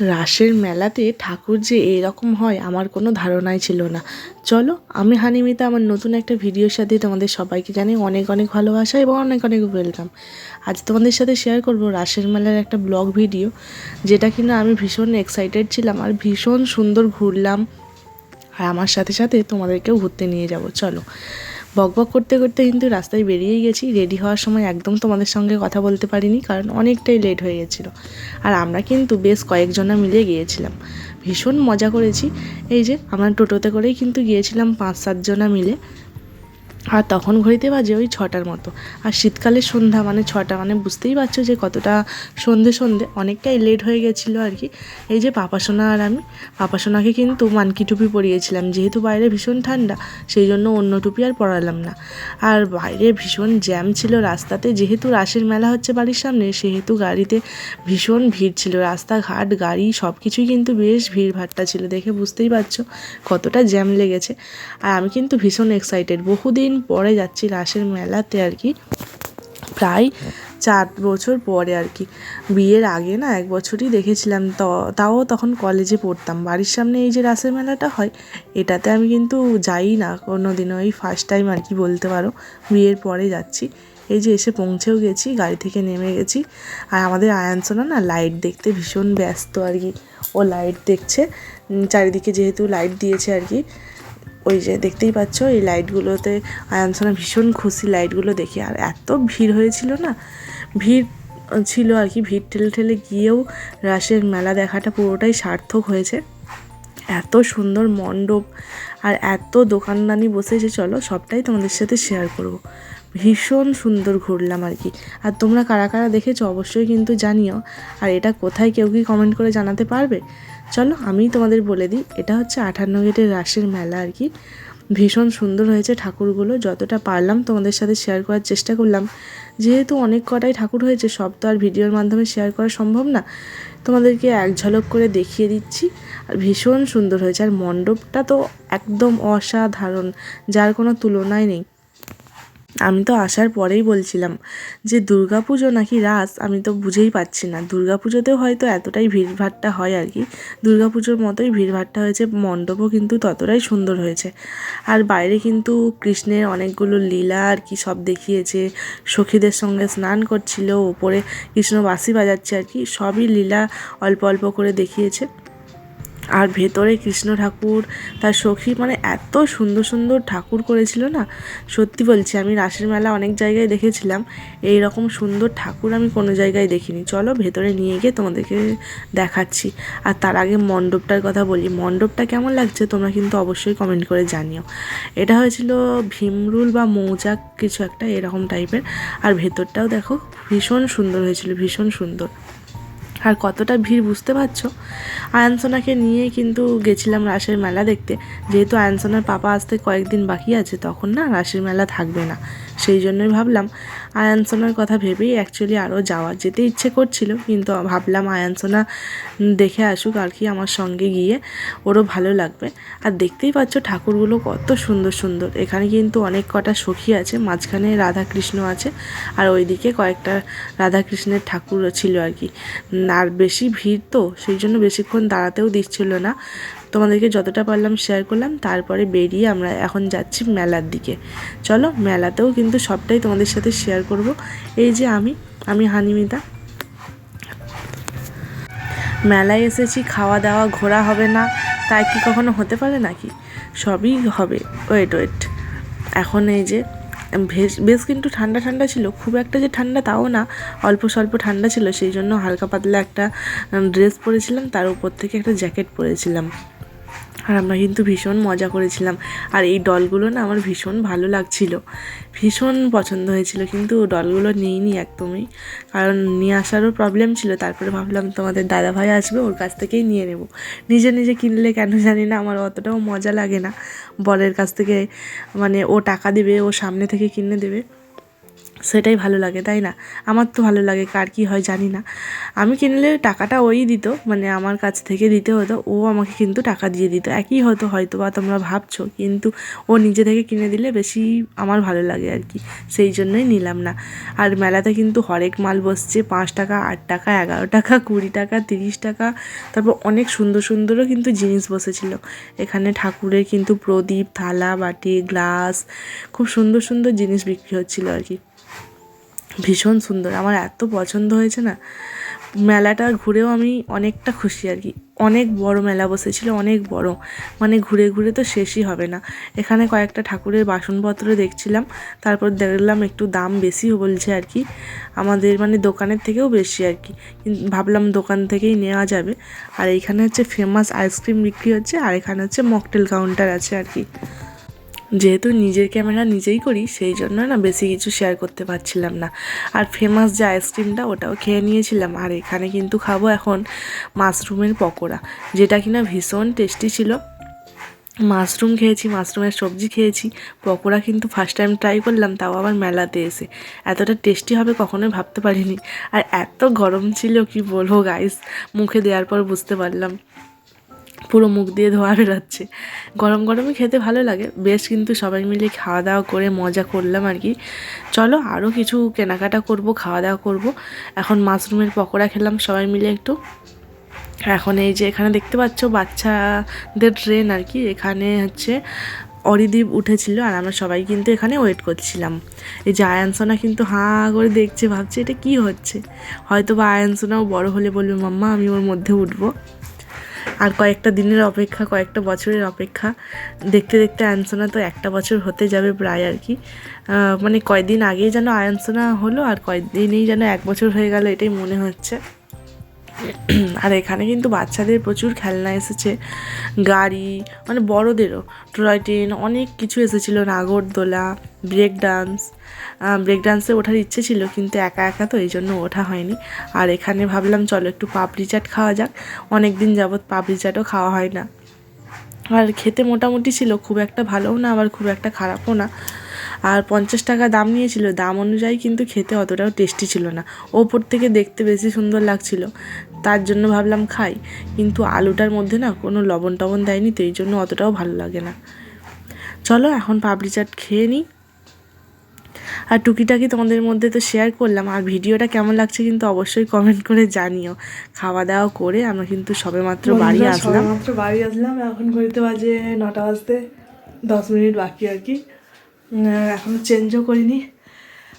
রাসের মেলাতে ঠাকুর যে এরকম হয়, আমার কোনো ধারণাই ছিল না। চলো, আমি হানিমিতা, আমার নতুন একটা ভিডিওর সাথে তোমাদের সবাইকে জানি অনেক অনেক ভালোবাসা এবং অনেক অনেক ওয়েলকাম আজ তোমাদের সাথে শেয়ার করব রাসের মেলার একটা ব্লগ ভিডিও যেটা কিনা আমি ভীষণ এক্সাইটেড ছিলাম আর ভীষণ সুন্দর ঘুরলাম। আর আমার সাথে সাথে তোমাদেরকেও ঘুরতে নিয়ে যাব। চলো। বকবক করতে করতে কিন্তু রাস্তায় বেরিয়ে গেছি। রেডি হওয়ার সময় একদম তোমাদের সঙ্গে কথা বলতে পারিনি, কারণ অনেকটাই লেট হয়ে গেছিল। আর আমরা কিন্তু বেশ কয়েকজনা মিলে গিয়েছিলাম। ভীষণ মজা করেছি। এই যে, আমরা টোটোতে করেই কিন্তু গিয়েছিলাম পাঁচ সাতজনা মিলে। আর তখন ঘড়িতে বাজে ওই ছটার মতো। আর শীতকালের সন্ধ্যা মানে ছটা মানে বুঝতেই পারছ যে কতটা সন্ধে সন্ধে, অনেকটাই লেট হয়ে গেছিল আর কি। এই যে পাপাসোনা আর আমি পাপাসোনাকে কিন্তু মানকি টুপি পরিয়েছিলাম। যেহেতু বাইরে ভীষণ ঠান্ডা, সেই জন্য অন্য টুপি আর পরালাম না। আর বাইরে ভীষণ জ্যাম ছিল রাস্তাতে, যেহেতু রাসের মেলা হচ্ছে বাড়ির সামনে, সেহেতু গাড়িতে ভীষণ ভিড় ছিল। রাস্তাঘাট, গাড়ি সব কিছুই কিন্তু বেশ ভিড়ভাট্টা ছিল, দেখে বুঝতেই পারছ কতটা জ্যাম লেগেছে। আর আমি কিন্তু ভীষণ এক্সাইটেড বহুদিন পরে যাচ্ছি রাসের মেলাতে আর কি। প্রায় চার বছর পরে আর কি। বিয়ের আগে না এক বছরই দেখেছিলাম, তো, তাও তখন কলেজে পড়তাম। বাড়ির সামনে এই যে রাসের মেলাটা হয়, এটাতে আমি কিন্তু যাই না। কোনো দিনও এই ফার্স্ট টাইম আর কি বলতে পারো। বিয়ের পরে যাচ্ছি। এই যে এসে পৌঁছেও গেছি, গাড়ি থেকে নেমে গেছি। আর আমাদের আয়ানসোনা না লাইট দেখতে ভীষণ ব্যস্ত আর কি। ও লাইট দেখছে। চারিদিকে যেহেতু লাইট দিয়েছে আর কি। ওই যে দেখতেই পাচ্ছ, এই লাইটগুলোতে আয়ানসোনা ভীষণ খুশি লাইটগুলো দেখে। আর এত ভিড় হয়েছিল না? ভিড় ছিল আর কি, ভিড় ঠেলে ঠেলে গিয়েও রাসের মেলা দেখাটা পুরোটাই সার্থক হয়েছে। এত সুন্দর মণ্ডপ আর এত দোকানদানি বসেছে চলো, সবটাই তোমাদের সাথে শেয়ার করব। ভীষণ সুন্দর ঘুরলাম আর কি। আর তোমরা কারা কারা দেখেছ অবশ্যই কিন্তু জানিও। আর এটা কোথায় কেউ কি কমেন্ট করে জানাতে পারবে? চলো আমি তোমাদের বলে দিই, এটা হচ্ছে আঠান্ন গেটের রাসের মেলা আর কি। ভীষণ সুন্দর হয়েছে ঠাকুরগুলো, যতটা পারলাম তোমাদের সাথে শেয়ার করার চেষ্টা করলাম। যেহেতু অনেক কটাই ঠাকুর হয়েছে, সব তো আর ভিডিওর মাধ্যমে শেয়ার করা সম্ভব না। তোমাদেরকে এক ঝলক করে দেখিয়ে দিচ্ছি। আর ভীষণ সুন্দর হয়েছে, আর মণ্ডপটা তো একদম অসাধারণ, যার কোনো তুলনায় নেই। আমি তো আসার পরেই বলছিলাম যে দুর্গাপুজো নাকি রাস, আমি তো বুঝেই পাচ্ছি না। দুর্গাপুজোতেও হয়তো এতটাই ভিড়ভাট্টা হয় আর কি। দুর্গাপুজোর মতোই ভিড়ভাট্টা হয়েছে, মণ্ডপও কিন্তু ততটাই সুন্দর হয়েছে। আর বাইরে কিন্তু কৃষ্ণের অনেকগুলো লীলা আর কি সব দেখিয়েছে। সখীদের সঙ্গে স্নান করছিল, ওপরে কৃষ্ণ বাঁশি বাজাচ্ছে আর কি, সবই লীলা অল্প অল্প করে দেখিয়েছে। আর ভেতরে কৃষ্ণ ঠাকুর, তার সখী মানে এত সুন্দর সুন্দর ঠাকুর করেছিল না? সত্যি বলছি, আমি রাসের মেলা অনেক জায়গায় দেখেছিলাম এই রকম সুন্দর ঠাকুর আমি কোনো জায়গায় দেখিনি। চলো ভেতরে নিয়ে গিয়ে তোমাদেরকে দেখাচ্ছি। আর তার আগে মণ্ডপটার কথা বলি, মণ্ডপটা কেমন লাগছে তোমরা কিন্তু অবশ্যই কমেন্ট করে জানিও। এটা হয়েছিল ভীমরুল বা মৌচাক কিছু একটা, এরকম টাইপের আর ভেতরটাও দেখো, ভীষণ সুন্দর হয়েছিল, ভীষণ সুন্দর। আর কতটা ভিড় বুঝতে পারছ? আয়ানসোনাকে নিয়ে কিন্তু গেছিলাম রাসের মেলা দেখতে। যেহেতু আয়ানসোনার পাপা আসতে কয়েকদিন বাকি আছে, তখন না রাসের মেলা থাকবে না। সেই জন্যই ভাবলাম আয়ানসোনার কথা ভেবেই অ্যাকচুয়ালি আরও যাওয়া যেতে ইচ্ছে করছিল। কিন্তু ভাবলাম আয়ানসোনা দেখে আসুক আর কি আমার সঙ্গে গিয়ে ওরও ভালো লাগবে। আর দেখতেই পাচ্ছ ঠাকুরগুলো কত সুন্দর সুন্দর। এখানে কিন্তু অনেক কটা সখী আছে, মাঝখানে রাধাকৃষ্ণ আছে আর ওইদিকে কয়েকটা রাধাকৃষ্ণের ঠাকুর ছিল আর কি। আর বেশি ভিড় তো, সেই জন্য বেশিক্ষণ দাঁড়াতেও দিচ্ছিল না। তোমাদেরকে যতটা পারলাম শেয়ার করলাম, তারপরে বেরিয়ে আমরা এখন যাচ্ছি মেলার দিকে। চলো, মেলাতেও কিন্তু সবটাই তোমাদের সাথে শেয়ার করব। এই যে আমি আমি হানিমিতা। মেলায় এসেছি, খাওয়া দাওয়া, ঘোরা হবে না, তাই কি কখনো হতে পারে নাকি? সবই হবে। ওয়েট ওয়েট এখন এই যে বেশ বেশ কিন্তু ঠান্ডা ঠান্ডা ছিল, খুব একটা যে ঠান্ডা তাও না, অল্প স্বল্প ঠান্ডা ছিল, সেই জন্য হালকা পাতলা একটা ড্রেস পরেছিলাম, তার উপর থেকে একটা জ্যাকেট পরেছিলাম। আর আমরা কিন্তু ভীষণ মজা করেছিলাম। আর এই ডলগুলো না আমার ভীষণ ভালো লাগছিল। ভীষণ পছন্দ হয়েছিল, কিন্তু ডলগুলো নিইনি একদমই। কারণ নিয়ে আসারও প্রবলেম ছিল, তারপরে ভাবলাম তোমাদের দাদাভাই আসবে, ওর কাছ থেকেই নিয়ে নেব। নিজে নিজে কিনলে কেন জানি না, আমার অতটাও মজা লাগে না। বরের কাছ থেকে মানে ও টাকা দেবে, ও সামনে থেকে কিনে দেবে। সেটাই ভালো লাগে, তাই না? আমার তো ভালো লাগে, কার কী হয় জানি না। আমি কিনলে টাকাটা ওই দিত মানে আমার কাছ থেকে দিতে হতো, ও আমাকে কিন্তু টাকা দিয়ে দিত। একই হতো হয়তো বা তোমরা ভাবছ, কিন্তু ও নিজে থেকে কিনে দিলে বেশি আমার ভালো লাগে আর কি, সেই জন্যই নিলাম না। আর মেলাতে কিন্তু হরেক মাল বসছে, পাঁচ টাকা, আট টাকা, এগারো টাকা, কুড়ি টাকা, তিরিশ টাকা, তারপর অনেক সুন্দর সুন্দরও কিন্তু জিনিস বসেছিল। এখানে ঠাকুরের কিন্তু প্রদীপ, থালা, বাটি, গ্লাস, খুব সুন্দর সুন্দর জিনিস বিক্রি হচ্ছিল আর কি। ভীষণ সুন্দর। আমার এত পছন্দ হয়েছে না, মেলাটা ঘুরেও আমি অনেকটা খুশি আর কি। অনেক বড় মেলা বসেছিল, অনেক বড়। মানে ঘুরে ঘুরে তো শেষই হবে না। এখানে কয়েকটা ঠাকুরের বাসনপত্র দেখছিলাম, তারপর দেখলাম একটু দাম বেশি বলছে আর কি। আমাদের মানে দোকানের থেকেও বেশি আর কি। ভাবলাম দোকান থেকেই নেওয়া যাবে। আর এইখানে হচ্ছে ফেমাস আইসক্রিম বিক্রি হচ্ছে, আর এখানে হচ্ছে মকটেল কাউন্টার আছে আর কি। যেহেতু নিজের ক্যামেরা নিজেই করি, সেই জন্য না বেশি কিছু শেয়ার করতে পারছিলাম না। আর ফেমাস যে আইসক্রিমটা ওটাও খেয়ে নিয়েছিলাম। আর এখানে কিন্তু খাব এখন মাশরুমের পকোড়া, যেটা কিনা ভীষণ টেস্টি ছিল। মাশরুম খেয়েছি, মাশরুমের সবজি খেয়েছি, পকোড়া কিন্তু ফার্স্ট টাইম ট্রাই করলাম, তাও আবার মেলাতে এসে। এতটা টেস্টি হবে কখনোই ভাবতে পারিনি। আর এত গরম ছিল, কি বলব গাইস মুখে দেওয়ার পর বুঝতে পারলাম। পুরো মুখ দিয়ে ধোয়া বেরোচ্ছে। গরম গরমই খেতে ভালো লাগে। বেশ কিন্তু সবাই মিলে খাওয়া দাওয়া করে মজা করলাম আর কি। চলো আরও কিছু কেনাকাটা করব, খাওয়া দাওয়া করব। এখন মাশরুমের পকোড়া খেলাম সবাই মিলে একটু। এখন এই যে এখানে দেখতে পাচ্ছ বাচ্চাদের ট্রেন আর কি। এখানে হচ্ছে অরিদীপ উঠেছিল আর আমরা সবাই কিন্তু এখানে ওয়েট করছিলাম। এই যে আয়ানসোনা কিন্তু হাঁ করে দেখছে, ভাবছে এটা কি হচ্ছে? হয়তো বা আয়ানসোনাও বড় হলে বলবে, মাম্মা, আমি ওর মধ্যে উঠবো। আর কয়েকটা দিনের অপেক্ষা, কয়েকটা বছরের অপেক্ষা। দেখতে দেখতে আয়নসোনা তো একটা বছর হতে যাবে প্রায় আর কি। মানে কয়দিন আগেই যেন আয়নসোনা হলো আর কয়দিনেই যেন এক বছর হয়ে গেল এটাই মনে হচ্ছে। আর এখানে কিন্তু বাচ্চাদের প্রচুর খেলনা এসেছে, গাড়ি মানে বড়দেরও টয় ট্রেন, অনেক কিছু এসেছিল, নাগরদোলা, ব্রেক ডান্স ব্রেক ডান্সে ওঠার ইচ্ছে ছিল কিন্তু একা একা তো এই জন্য ওঠা হয়নি। আর এখানে ভাবলাম চলো একটু পাপড়ি চাট খাওয়া যাক অনেক দিন যাবৎ পাপড়ি চাটও খাওয়া হয় না। আর খেতে মোটামুটি ছিল, খুব একটা ভালোও না, আবার খুব একটা খারাপও না। আর পঞ্চাশ টাকা দাম নিয়েছিল দাম অনুযায়ী কিন্তু খেতে অতটাও টেস্টি ছিল না। ওপর থেকে দেখতে বেশি সুন্দর লাগছিল তার জন্য ভাবলাম খাই। কিন্তু আলুটার মধ্যে না কোনো লবণ টবণ দেয়নি তো এই জন্য অতটাও ভালো লাগে না। চলো এখন পাপড়ি চাট খেয়ে নিই। আর টুকিটাকি তোমাদের মধ্যে তো শেয়ার করলাম আর ভিডিওটা কেমন লাগছে কিন্তু অবশ্যই কমেন্ট করে জানিও। খাওয়া দাওয়া করে আমরা কিন্তু সবেমাত্র বাড়ি আসলাম। মাত্র বাড়ি আসলাম এখন ঘড়িতে বাজে নটা বাজতে দশ মিনিট বাকি আর কি। উম, এখনও চেঞ্জও করিনি।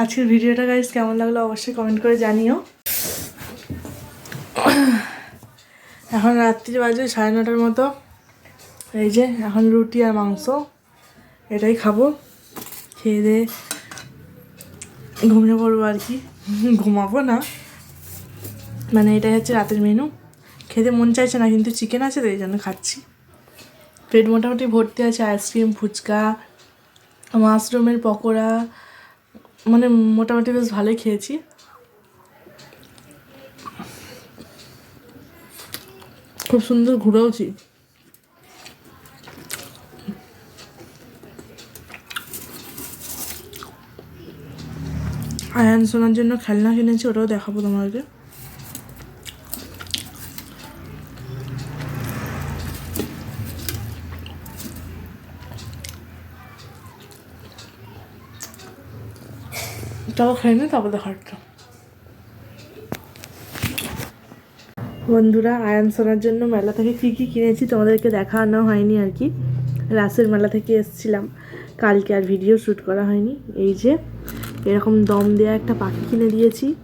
আজকের ভিডিওটা গাইজ কেমন লাগল অবশ্যই কমেন্ট করে জানিও। এখন রাত্রি বাজে সাড়ে নটার মতো। এই যে এখন রুটি আর মাংস এটাই খাব। খেয়ে দিয়ে ঘুমিয়ে পড়ব আর কি। ঘুমাবো না। মানে এটাই হচ্ছে রাতের মেনু খেতে মন চাইছে না কিন্তু চিকেন আছে তো এই জন্য খাচ্ছি। পেট মোটামুটি ভর্তি আছে আইসক্রিম ফুচকা। মাশরুমের পকোড়া মানে মোটামুটি বেশ ভালোই খেয়েছি। খুব সুন্দর ঘুরেওছি আয়ান শোনার জন্য খেলনা কিনেছি, ওটাও দেখাবো তোমাকে। তাও খেয়ে নি, তারপর দেখাচ্ছ বন্ধুরা, আয়ান শোনার জন্য মেলা থেকে কী কী কিনেছি তোমাদেরকে দেখানো হয়নি আর কি। রাসের মেলা থেকে এসছিলাম। কালকে আর ভিডিও শ্যুট করা হয়নি। এই যে, এরকম দম দেওয়া একটা পাখি কিনে দিয়েছি।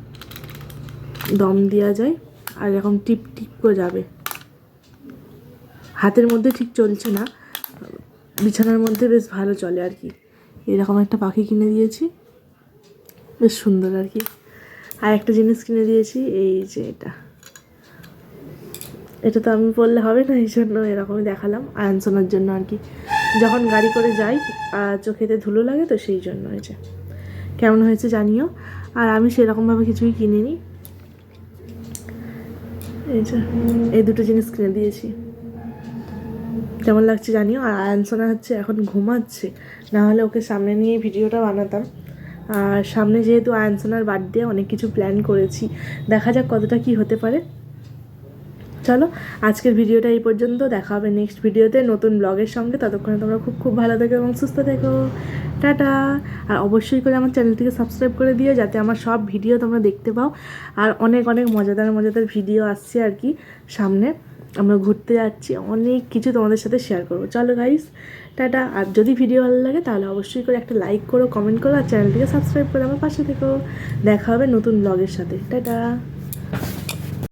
দম দেওয়া যায়, আর এরকম টিপ টিপ করে যাবে। হাতের মধ্যে ঠিক চলছে না। বিছানার মধ্যে বেশ ভালো চলে আর কি। এরকম একটা পাখি কিনে দিয়েছি। বেশ সুন্দর আর কি। আর একটা জিনিস কিনে দিয়েছি, এই যে এটা। এটা তো আমি বললে হবে না, এই জন্য এরকমই দেখালাম আয়ন জন্য আর কি। যখন গাড়ি করে যাই চোখেতে ধুলো লাগে তো সেই জন্য হয়েছে কেমন হয়েছে জানিও। আর আমি সেরকমভাবে কিছুই কিনিনি। এই যে, এই দুটো জিনিস কিনে দিয়েছি। কেমন লাগছে জানিও। আর আয়নসোনা হচ্ছে এখন ঘুমাচ্ছে। না হলে ওকে সামনে নিয়ে ভিডিওটা বানাতাম। আর সামনে যেহেতু আয়নসোনার বার্থডে, অনেক কিছু প্ল্যান করেছি। দেখা যাক কতটা কি হতে পারে। চলো, আজকের ভিডিওটা এই পর্যন্ত। দেখা হবে নেক্সট ভিডিওতে নতুন ব্লগের সঙ্গে। ততক্ষণে তোমরা খুব খুব ভালো থেকো এবং সুস্থ থেকো। টাটা! আর অবশ্যই করে আমার চ্যানেলটিকে সাবস্ক্রাইব করে দিও, যাতে আমার সব ভিডিও তোমরা দেখতে পাও। আর অনেক অনেক মজাদার মজাদার ভিডিও আসছে আর কি সামনে। আমরা ঘুরতে যাচ্ছি। অনেক কিছু তোমাদের সাথে শেয়ার করব। চলো গাইস টাটা আর যদি ভিডিও ভালো লাগে, তাহলে অবশ্যই করে একটা লাইক করো কমেন্ট করো, আর চ্যানেলটিকে সাবস্ক্রাইব করে আমার পাশে থেকো। দেখা হবে নতুন ব্লগের সাথে। টাটা!